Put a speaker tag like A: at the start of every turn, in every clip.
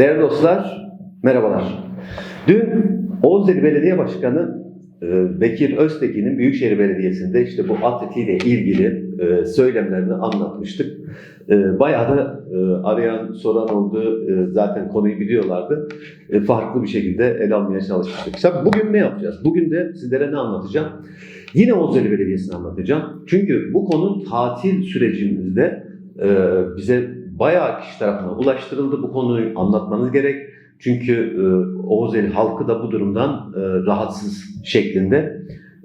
A: Değerli dostlar, merhabalar. Dün Oğuzeli Belediye Başkanı e, Bekir Öztekin'in Büyükşehir Belediyesi'nde işte bu atletiyle ilgili e, söylemlerini anlatmıştık. E, Bayağı da arayan, soran oldu. Zaten konuyu biliyorlardı. Farklı bir şekilde ele almaya çalışmıştık. Bugün ne yapacağız? Bugün de sizlere ne anlatacağım? Yine Oğuzeli Belediyesi'ni anlatacağım. Çünkü bu konu tatil sürecimizde bize bayağı kişi tarafından ulaştırıldı. Bu konuyu anlatmanız gerek. Çünkü e, Oğuzeli halkı da bu durumdan e, rahatsız şeklinde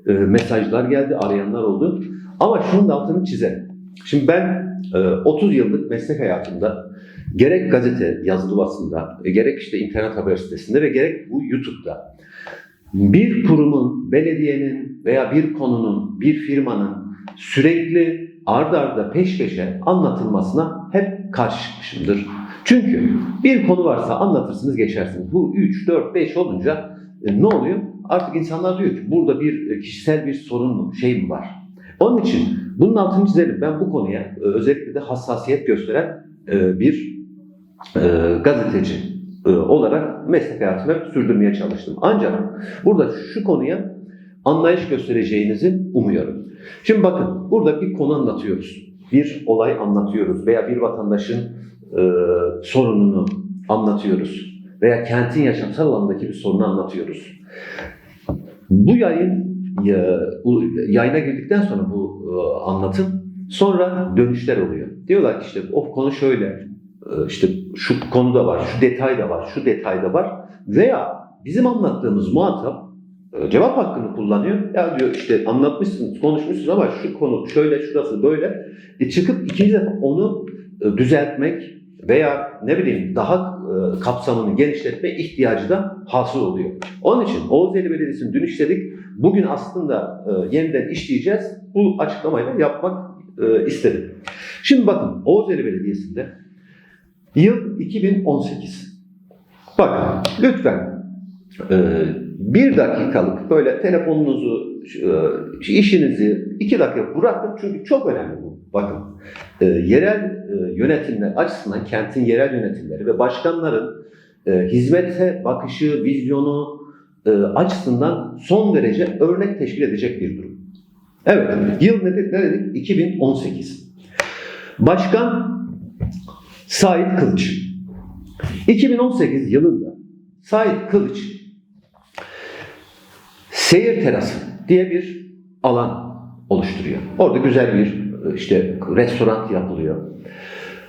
A: e, mesajlar geldi, arayanlar oldu. Ama şunun da altını çizelim. Şimdi ben e, 30 yıllık meslek hayatımda gerek gazete, yazılı basında, e, gerek işte internet haber sitesinde ve gerek bu YouTube'da bir kurumun, belediyenin veya bir konunun, bir firmanın sürekli ard arda peş peşe anlatılmasına hep karşı çıkmışımdır. Çünkü bir konu varsa anlatırsınız geçersiniz. Bu 3, 4, 5 olunca e, ne oluyor? Artık insanlar diyor ki burada bir e, kişisel bir sorun mu, şey mi var? Onun için bunun altını çizelim. Ben bu konuya e, özellikle de hassasiyet gösteren e, bir e, gazeteci e, olarak meslek hayatımı sürdürmeye çalıştım. Ancak burada şu konuya anlayış göstereceğinizi umuyorum. Şimdi bakın burada bir konu anlatıyoruz. Bir olay anlatıyoruz veya bir vatandaşın e, sorununu anlatıyoruz. Veya kentin yaşamsal alandaki bir sorunu anlatıyoruz. Bu yayın yayına girdikten sonra bu e, anlatım sonra dönüşler oluyor. Diyorlar ki işte o konu şöyle, e, işte şu konu da var, şu detay da var, şu detay da var veya bizim anlattığımız muhatap cevap hakkını kullanıyor. Ya diyor işte anlatmışsınız, konuşmuşsunuz ama şu konu şöyle, şurası böyle. E çıkıp ikinci defa onu e, düzeltmek veya ne bileyim daha e, kapsamını genişletme ihtiyacı da hasıl oluyor. Onun için Oğuzeli Belediyesi'ni dün işledik. Bugün aslında e, yeniden işleyeceğiz. Bu açıklamayı da yapmak e, istedim. Şimdi bakın Oğuzeli Belediyesi'nde yıl 2018. Bakın lütfen e, bir dakikalık böyle telefonunuzu, e, işinizi iki dakika bırakın çünkü çok önemli bu. Bakın e, yerel e, yönetimler açısından kentin yerel yönetimleri ve başkanların hizmete bakışı, vizyonu açısından son derece örnek teşkil edecek bir durum. Evet, yıl ne dedik? Ne dedik? 2018. Başkan Sait Kılıç. 2018 yılında Sait Kılıç seyir terası diye bir alan oluşturuyor. Orada güzel bir işte restoran yapılıyor.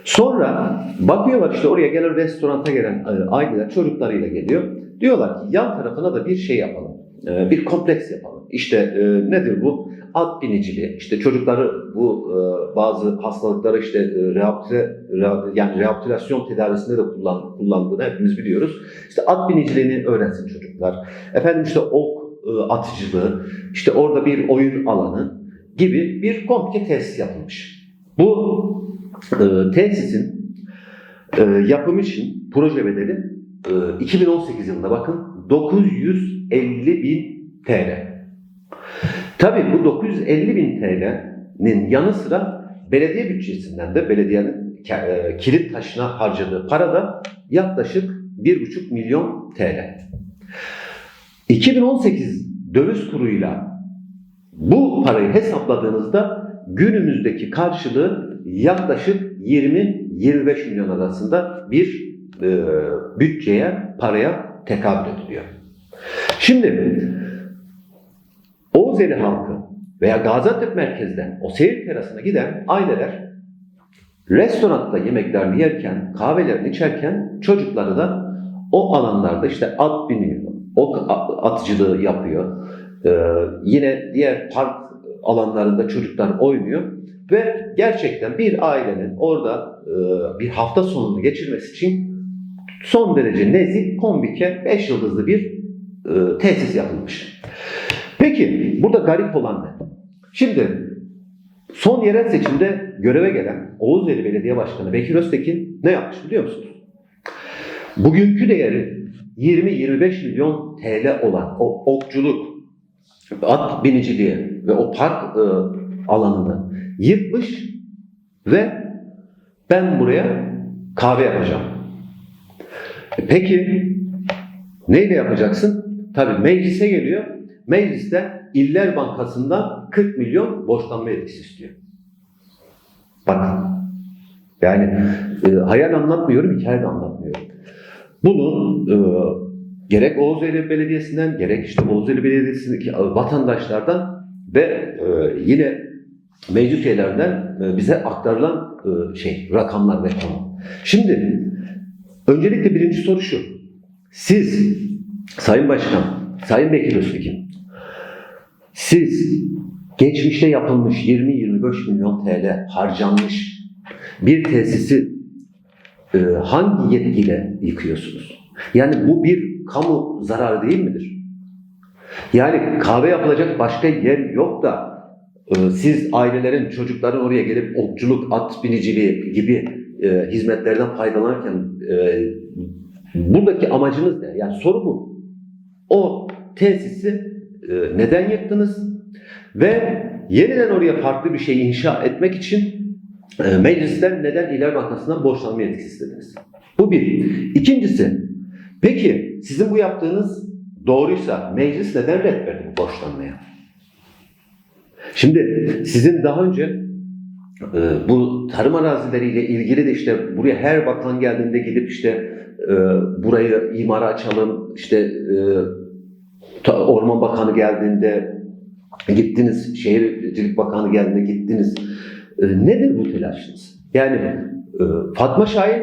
A: Sonra bakıyorlar işte oraya gelen restoranta gelen e, aileler çocuklarıyla geliyor. Diyorlar ki yan tarafına da bir şey yapalım. e, Bir kompleks yapalım. İşte e, nedir bu? At biniciliği. İşte çocukları bu bazı hastalıkları işte rehabilite, reha- yani rehabilitasyon tedavisinde de kullan, kullandığını hepimiz biliyoruz. İşte at biniciliğini öğrensin çocuklar. Efendim işte ok atıcılığı, işte orada bir oyun alanı gibi bir komple tesis yapılmış. Bu e, tesisin e, yapımı için proje bedeli e, 2018 yılında bakın 950 bin TL. Tabii bu 950 bin TL'nin yanı sıra belediye bütçesinden de belediyenin e, kilit taşına harcadığı para da yaklaşık 1,5 milyon TL. 2018 döviz kuruyla bu parayı hesapladığınızda günümüzdeki karşılığı yaklaşık 20-25 milyon arasında bir e, bütçeye, paraya tekabül ediliyor. Şimdi Oğuzeli halkı veya Gaziantep merkezden o seyir terasına giden aileler restoranda yemeklerini yerken, kahvelerini içerken çocukları da o alanlarda işte at biniyor, ok atıcılığı yapıyor. Ee, yine diğer park alanlarında çocuklar oynuyor ve gerçekten bir ailenin orada e, bir hafta sonunu geçirmesi için son derece nezih, kombike, 5 yıldızlı bir e, tesis yapılmış. Peki burada garip olan ne? Şimdi son yerel seçimde göreve gelen Oğuzeli Belediye Başkanı Bekir Öztekin ne yapmış biliyor musunuz? Bugünkü değeri 20-25 milyon TL olan o okçuluk, at biniciliği ve o park e, alanını yıkmış ve ben buraya kahve yapacağım. E Peki neyle yapacaksın? Tabii meclise geliyor. Mecliste İller Bankası'ndan 40 milyon borçlanma yetkisi istiyor. Bakın. Yani e, hayal anlatmıyorum, hikaye de anlatmıyorum. Bunu e, gerek Oğuzeli Belediyesi'nden, gerek işte Oğuzeli Belediyesi'ndeki vatandaşlardan ve e, yine mevcut üyelerden e, bize aktarılan e, şey, rakamlar ve konu. Şimdi öncelikle birinci soru şu. Siz, Sayın Başkan, Sayın Bekir Öztekin, siz geçmişte yapılmış 20-25 milyon TL harcanmış bir tesisi e, hangi yetkiyle yıkıyorsunuz? Yani bu bir kamu zararı değil midir? Yani kahve yapılacak başka yer yok da e, siz ailelerin, çocukların oraya gelip okçuluk, at biniciliği gibi e, hizmetlerden faydalanırken e, buradaki amacınız ne? Yani soru bu. O tesisi e, neden yıktınız? Ve yeniden oraya farklı bir şey inşa etmek için e, meclisten neden İller Bankası'ndan borçlanma yetkisi istediniz? Bu bir. İkincisi, peki sizin bu yaptığınız doğruysa meclis neden red verdi bu borçlanmaya? Şimdi sizin daha önce e, bu tarım arazileriyle ilgili de işte buraya her bakan geldiğinde gidip işte e, burayı imara açalım, işte e, Orman Bakanı geldiğinde gittiniz, Şehircilik Bakanı geldiğinde gittiniz. E, nedir bu telaşınız? Yani e, Fatma Şahin,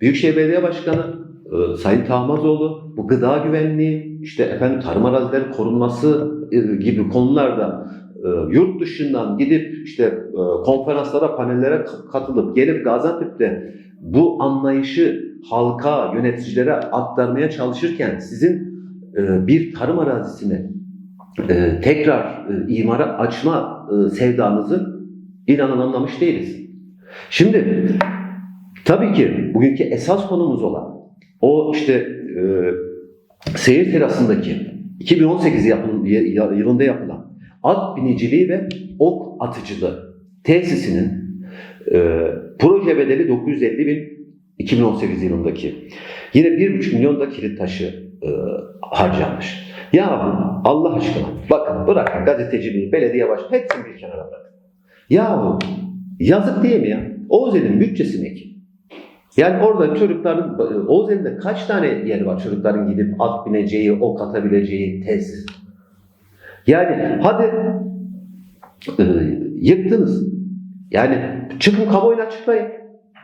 A: Büyükşehir Belediye Başkanı, e, Sayın Tahmazoğlu, bu gıda güvenliği, işte efendim tarım arazilerin korunması e, gibi konularda yurt dışından gidip işte konferanslara, panellere ka- katılıp gelip Gaziantep'te bu anlayışı halka, yöneticilere aktarmaya çalışırken sizin bir tarım arazisini tekrar imara açma sevdanızı inanın anlamış değiliz. Şimdi tabii ki bugünkü esas konumuz olan o işte e, seyir terasındaki 2018 yapın, yılında yapılan at biniciliği ve ok atıcılığı tesisinin e, proje bedeli 950 bin 2018 yılındaki. Yine 1,5 milyon da kilit taşı e, harcanmış. Ya Allah aşkına bakın bırakın gazeteciliği, belediye baş hepsini bir kenara bırakın. Yahu yazık değil mi ya? Oğuzeli'nin bütçesi ne ki? Yani orada çocukların, Oğuzeli'nde kaç tane yer var çocukların gidip at bineceği, ok atabileceği tesis? Yani hadi e, yıktınız. Yani çıkın kamuoyuna açıklayın.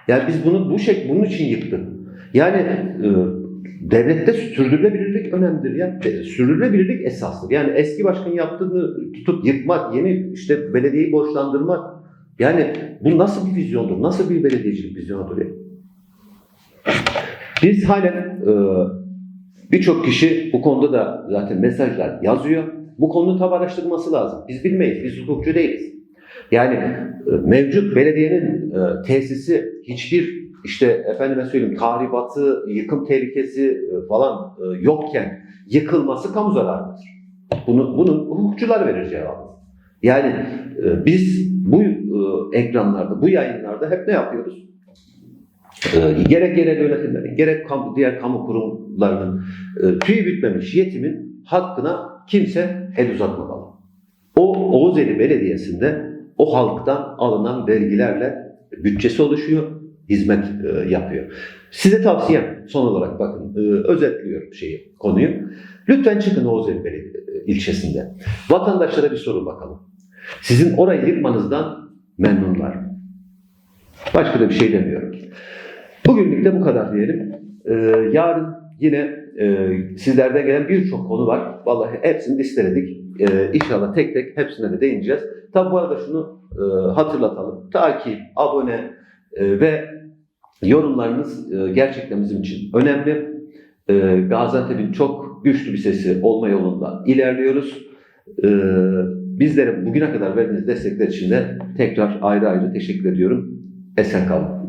A: Yani biz bunu bu şek bunun için yıktık. Yani e, devlette sürdürülebilirlik önemlidir ya. E, Sürdürülebilirlik esastır. Yani eski başkan yaptığını tutup yıkmak, yeni işte belediyeyi borçlandırmak. Yani bu nasıl bir vizyondur? Nasıl bir belediyecilik vizyonudur ya? Biz halen e, birçok kişi bu konuda da zaten mesajlar yazıyor. Bu konunun tabi araştırması lazım. Biz bilmeyiz. Biz hukukçu değiliz. Yani e, mevcut belediyenin e, tesisi hiçbir işte efendime söyleyeyim tahribatı, yıkım tehlikesi e, falan e, yokken yıkılması kamu zararıdır. Bunu, bunun hukukçular verir cevabı. Yani e, biz bu ekranlarda, bu yayınlarda hep ne yapıyoruz? Gerek yerel yönetimlerin, gerek diğer kamu kurumlarının tüy bitmemiş yetimin hakkına kimse el uzatmamalı. O Oğuzeli Belediyesi'nde o halktan alınan vergilerle bütçesi oluşuyor, hizmet e, yapıyor. Size tavsiyem son olarak bakın, e, özetliyorum şeyi, konuyu. Lütfen çıkın Oğuzeli Belediye e, ilçesinde. Vatandaşlara bir sorun bakalım. Sizin orayı yıkmanızdan memnunlar? Başka da bir şey demiyorum. Bugünlük de bu kadar diyelim. Ee, yarın yine e, sizlerden gelen birçok konu var. Vallahi hepsini listeledik. Ee, inşallah tek tek hepsine de değineceğiz. Tabi bu arada şunu e, hatırlatalım. Takip, abone e, ve yorumlarınız e, gerçekten bizim için önemli. E, Gaziantep'in çok güçlü bir sesi olma yolunda ilerliyoruz. E, bizlere bugüne kadar verdiğiniz destekler için de tekrar ayrı ayrı teşekkür ediyorum. Esen kalın.